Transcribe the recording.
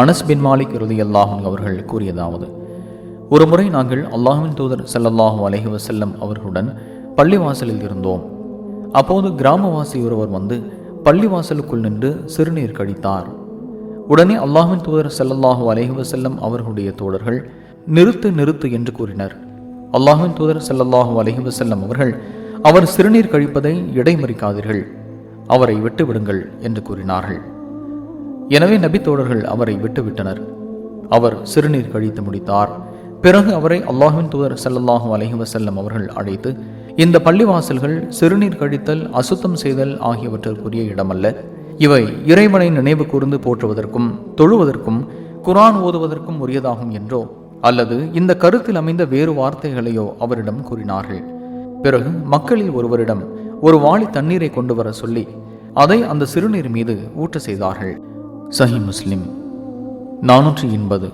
அனஸ் பின் மாலிக் இறுதியல்லாஹும் அவர்கள் கூறியதாவது ஒரு முறை நாங்கள் அல்லாஹின் தூதர் சல்லல்லாஹூ அலஹி வசல்லம் அவர்களுடன் பள்ளிவாசலில் இருந்தோம். அப்போது கிராமவாசி ஒருவர் வந்து பள்ளிவாசலுக்குள் நின்று சிறுநீர் கழித்தார் உடனே அல்லாஹின் தூதர் செல்லல்லாஹு அலஹி வசல்லம் அவர்களுடைய தோழர்கள் நிறுத்து நிறுத்து என்று கூறினர். அல்லாஹின் தூதர் ஸல்லல்லாஹு அலஹி வசல்லம் அவர்கள் அவர் சிறுநீர் கழிப்பதை இடைமறிக்காதீர்கள் அவரை விட்டுவிடுங்கள் என்று கூறினார்கள். எனவே நபி தோழர்கள் அவரை விட்டுவிட்டனர். அவர் சிறுநீர் கழித்து முடித்தார். பிறகு அவரை அல்லாஹின் தூதர் சல்லாஹூ அலைஹி அவர்கள் அழைத்து இந்த பள்ளிவாசல்கள் சிறுநீர் கழித்தல் அசுத்தம் செய்தல் ஆகியவற்றிற்குரிய இடமல்ல. இவை இறைவனை நினைவு கூர்ந்து போற்றுவதற்கும் தொழுவதற்கும் குரான் ஓதுவதற்கும் உரியதாகும் என்றோ அல்லது இந்த கருத்தில் அமைந்த வேறு வார்த்தைகளையோ அவரிடம் கூறினார்கள். பிறகு மக்களில் ஒருவரிடம் ஒரு வாளி தண்ணீரை கொண்டு வர சொல்லி அதை அந்த சிறுநீர் மீது ஊட்ட செய்தார்கள். சஹி முஸ்லிம். நானூற்றி எண்பது.